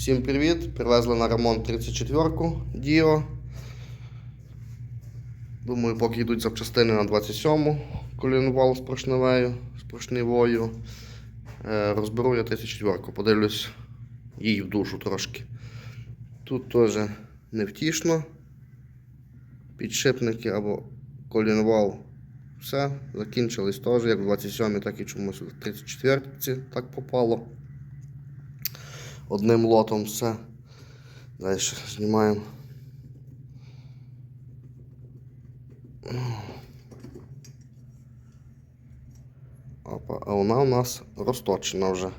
Всім привіт! Привезли на ремонт 34-ку Діо. Думаю, поки йдуть запчастини на 27-му колінвал з поршневою, з поршневою. Е, розберу я 34-ку, подивлюсь їй в душу трошки. Тут теж невтішно. Підшипники або колінвал. Все, закінчились теж, як в 27-й, так і чомусь в 34-ці так попало. Одним лотом все. Далі знімаємо. Опа, а вона у нас розточена вже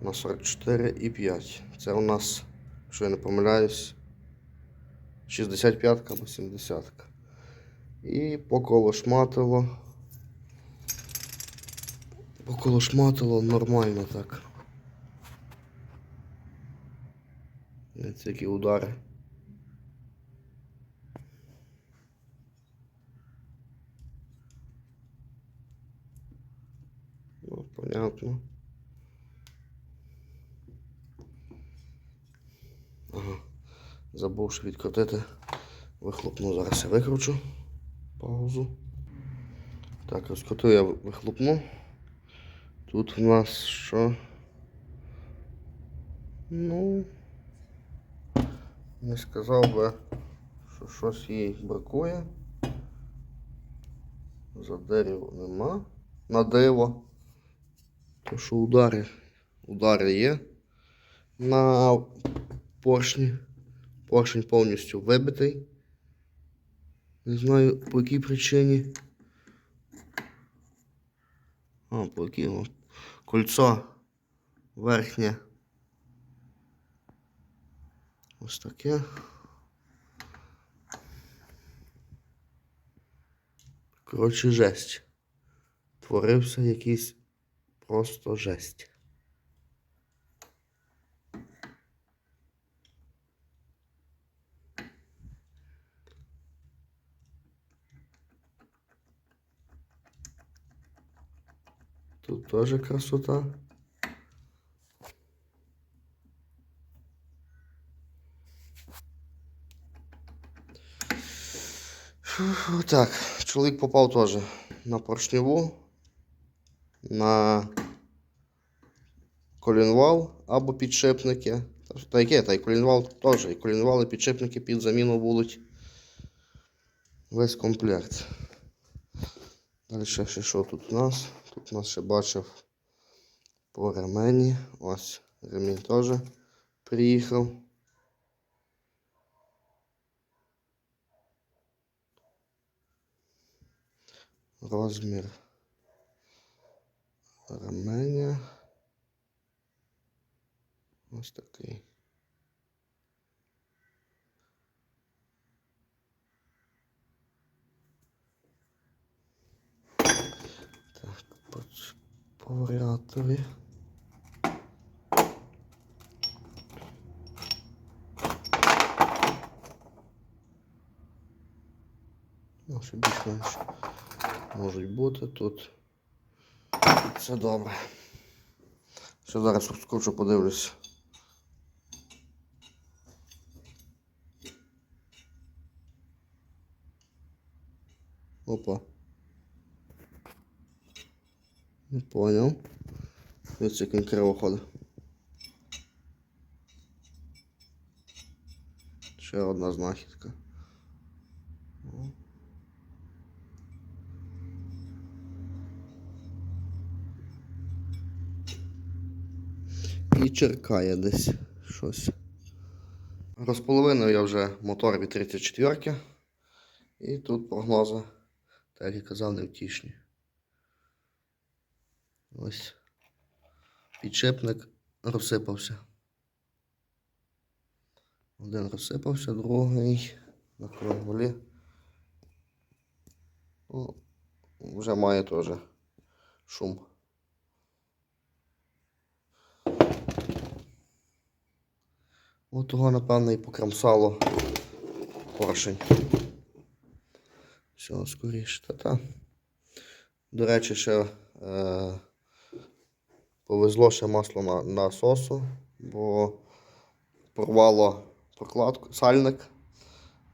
на 44,5. Це у нас, якщо я не помиляюсь, 65 або 70. -ка. І поколошматило. Поколошматило нормально так. Це які удари. Ну, понятно. Ага. Забувши відкрутити вихлопну. Зараз я викручу паузу. Так, розкрутив я вихлопну. Тут в нас що? Ну. Не сказав би, що щось їй бракує. Задерів нема. На диво. То що удари. Удари є на поршні. Поршень повністю вибитий. Не знаю по якій причині. А, по якій кольцо верхнє. Ось таке. Коротше, жесть. Творився якийсь просто жесть. Тут тоже красота. Так, чоловік попав теж на поршневу, на колінвал або підшипники. Та яке, та й колінвал теж, і колінвал, і підшипники під заміну будуть. Весь комплект. Далі ще що тут у нас? Тут у нас ще бачив по ремені. Ось ремінь теж приїхав. Розмір ременя. Ось такий. Так, по, по варіаторі. Ну, ще більш-менш можуть бути тут. Все добре. Все, зараз скочу, подивлюсь. Опа. Не понял. Ось як криво ходить. Ще одна знахідка. О. І черкає десь щось. Розполовинив я вже мотор від 34 і тут прогнози, так як я казав, невтішні. Ось підшипник розсипався. Один розсипався, другий на круголі. Ну, вже має теж шум. От того, напевно, і покрамсало поршень. Все, скоріше, та-та. До речі, ще е, повезло ще масло на насосу, бо порвало прокладку, сальник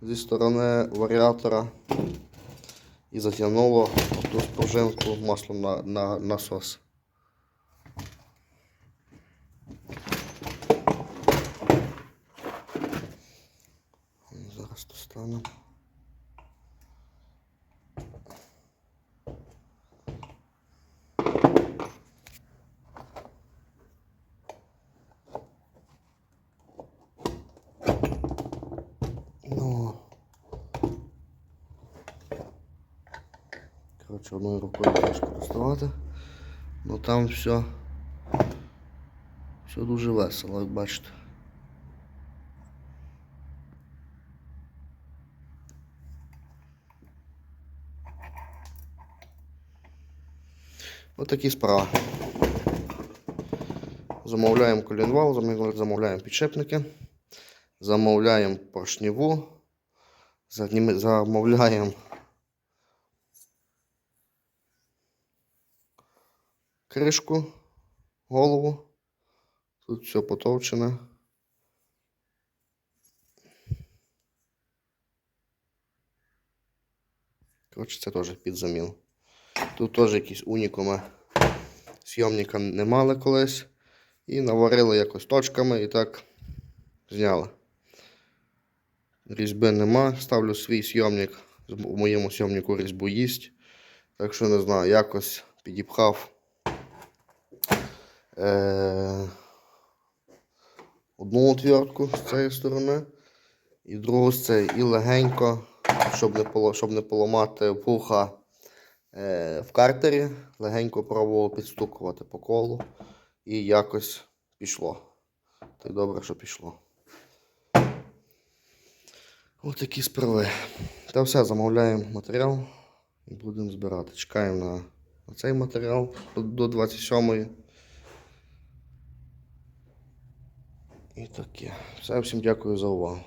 зі сторони варіатора і затягнуло ту спружинку маслом на, на насос. Достанемо. Ну. Коротше, одною рукою тяжко доставати. Ну там все. Все дуже весело, як бачите. Ось такі справи. Замовляємо колінвал, замовляємо підшипники, замовляємо поршневу, заніми- замовляємо кришку, голову. Тут все потовчене. Коротше, це теж під заміну. Тут теж якісь унікуми зйомника не мали колись. І наварили якось точками і так зняли. Різьби нема. Ставлю свій зйомник. У моєму зйомнику різьбу їсть. Так що не знаю, якось підіпхав е- одну отвертку з цієї сторони і другу з цієї. І легенько, щоб не, щоб не поламати вуха в картері, легенько пробував підстукувати по колу і якось пішло. Так добре, що пішло. Ось такі справи. Та все, замовляємо матеріал і будемо збирати. Чекаємо на, на цей матеріал до 27-ї. І таке. Все, всім дякую за увагу.